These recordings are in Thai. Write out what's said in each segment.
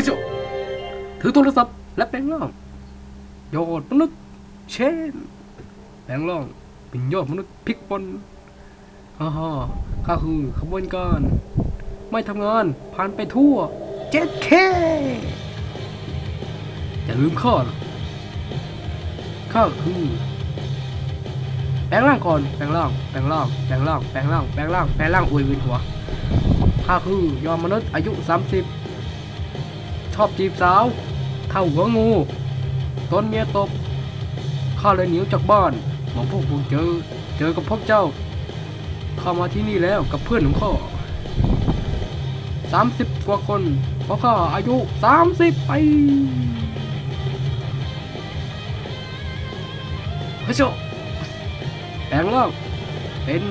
ฮ้ยจถือโทรศัพท์และแปลงร่างยอดมนุษย์ เชนแปลงร่างเป็นยอดมนุษย์พลิกปนฮ่าฮ่าข้าคือขบวนการไม่ทำงานผ่านไปทั่วเจ็ดเคอย่าลืมข้านะข้าคือแปลงร่างก่อนแปลงร่างแปลงร่างแปลงร่างแปลงร่างแปลงร่างแปลงร่างอวยวียนหัวข้าคือยอดมนุษย์อายุ 30ช อบจีบสาว เท่าหัวงูต้นเมียตบข้าเลยหนีจากบ้านหวังพวกผมเจอ เจอกับพวกเจ้าเข้ามาที่นี่แล้วกับเพื่อนของข้าสามสิบกว่าคนเพราะข้าอายุสามสิบไปีเฮ้ยโจแปลงร่างเป็น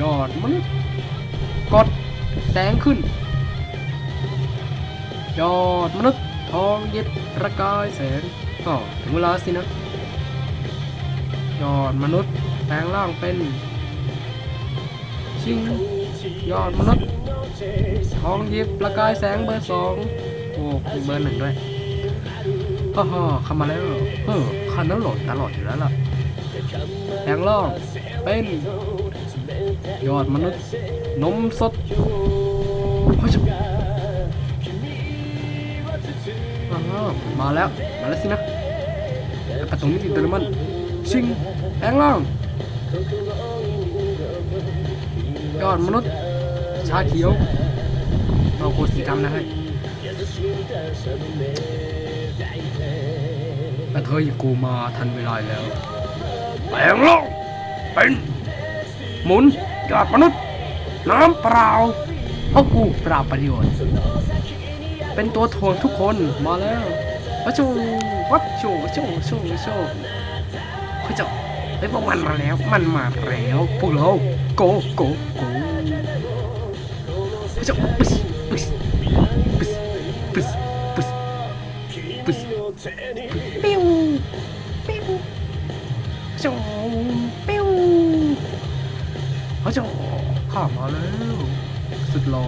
ยอดมนุษย์กดแสงขึ้น ยอดมนุษย์ทองเย็ดประกายแสงก็ถึงเวลาสินะ ยอดมนุษย์แปลงร่างเป็นชิงยอดมนุษย์ทองเย็บประกายแสงเบอร์สองโอ้มีเบอร์หนึ่งด้วยฮ่าฮ่าเข้ามาแล้วเออคันนั้นโหลดตลอดอยู่แล้วล่ะแปลงร่างเป็นยอดมนุษย์นมสดเฮ้ย มาแล้ว มาแล้วสินะแล้วประตูมิติเดรมันชิงแองล่างยอดมนุษย์ ชาเขียวเราโคตรสีดำนะเฮ้ยแต่เธออย่กูมาทันเวลาแล้วแปลงล่างเป็น หมุนยอดมนุษย์ น้ำเปล่าเพราะกูเปล่าประโยชน์ เป็นตัวถ่วงทุกคนมาแล้ววัชโชวัชโชวัชโชวัชโชวัชโชวัชโชไอ้ยพวกมันมาแล้ว มันมาแล้วพวกเราโกโกโกวัชโชปึ๊สปึ๊สปึ๊สปึ๊สปึ๊สปึ๊สปิ้วปิ้ววัชโชปิ้ววัชโชข้ามาแล้วสุดหล่อ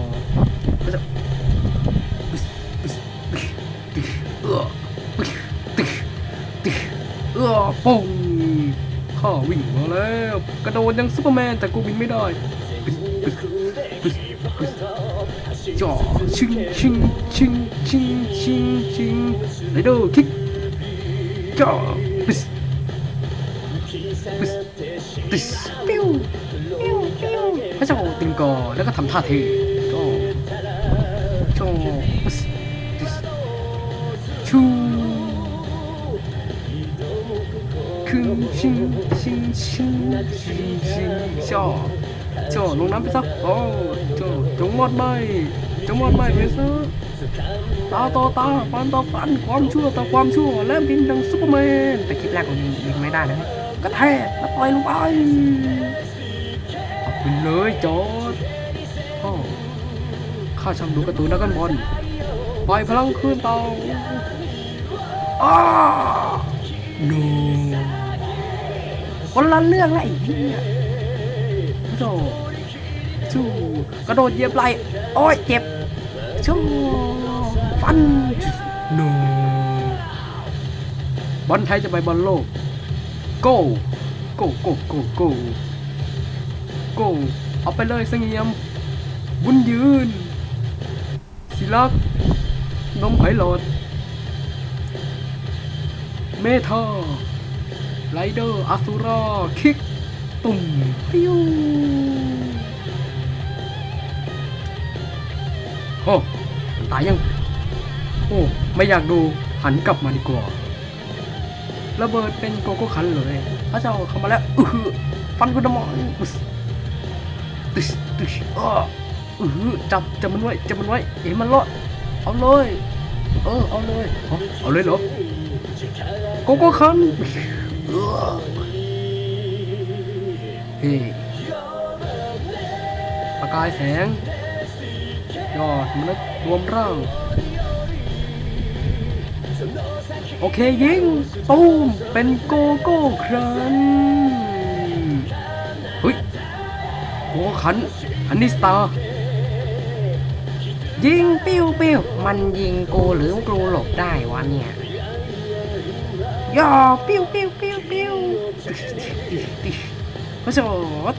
วัชโชเเออปุ้งข้าวิ่งมาแล้ว กระโดดยังซูเปอร์แมนแต่กูบินไม่ได้จ่อชิงชิงชิงชิงชิงชิงไรเดอร์คิกจ่อปิสปิสปิสปิ้วปิ้วปิ้วพระเจ้าติงกอแล้วก็ทำท่าเทจ่อจ่อปิสปิสชู ชิงชิงชิงชิงชิงจ่อจ่อลงน้ำไปซะโอ้จ่อจงมดไหมจงมดไหมไปซะตาต่อตาฟันต่อฟันความชั่วต่อความชั่วและบินดังซูเปอร์แมนแต่คลิปแรกมันบินไม่ได้นะกระแทกแล้วปล่อยลงไปเอาไปเลยจอดข้าชอบดูการ์ตูนดักกันบอลปล่อยพลังคืนเตาอ้า no คนละเรื่องละไอ้เหี้ยโจชูกระโดดเหยียบไหลโอ้ยเจ็บชูฟัน no บอลไทยจะไปบอลโลก go go go go go go เอาไปเลยเสงียม บุญยืนศิลักษ์นมไผ่หลอด เมทา ไรเดอร์อสุราคิก ตุ่มปิ้วโอ้ตายยัง โอ้ ไม่อยากดู หันกลับมาดีกว่า ระเบิดเป็นโกโก้คันเลยพระเจ้าเข้ามาแล้วอืออฟันกุดมอนตึสตึสตึสอ้ออือหือจับจับมันไว้จับมันไว้เอย่าให้มันรอดเอาเลย เออ เอาเลย เอาเอาเลยเหรอโกโก้คัน เออเฮ้ประกายแสงยอดมนุษย์รวมร่างโอเคยิงตูมเป็นโกโก้ครันเฮ้ยโกโก้คันอันนี้สตาร์ยิงปิ้วปิ้วมันยิงกูหรือกูหลบได้วะเนี่ย ยอปิ้วปิ้วปิ้วปิ้วพระโสด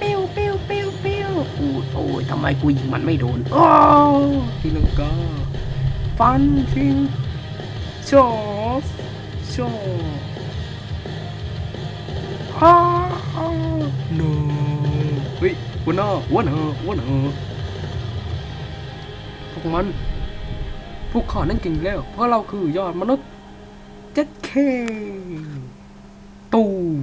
ปิ้วปิ้วปิ้วปิ้วโอ้ยโอ้ยทำไมกูยิงมันไม่โดนโอ้ทีลังกาฟันฟิงโชฟโชฮ่า no เฮ้ยหัน้าหัวหน้าหัวหน้าพวกมันพวกเขานั่นเก่งแล้ว เพราะเราคือยอดมนุษย์ เจ็ดเคตูม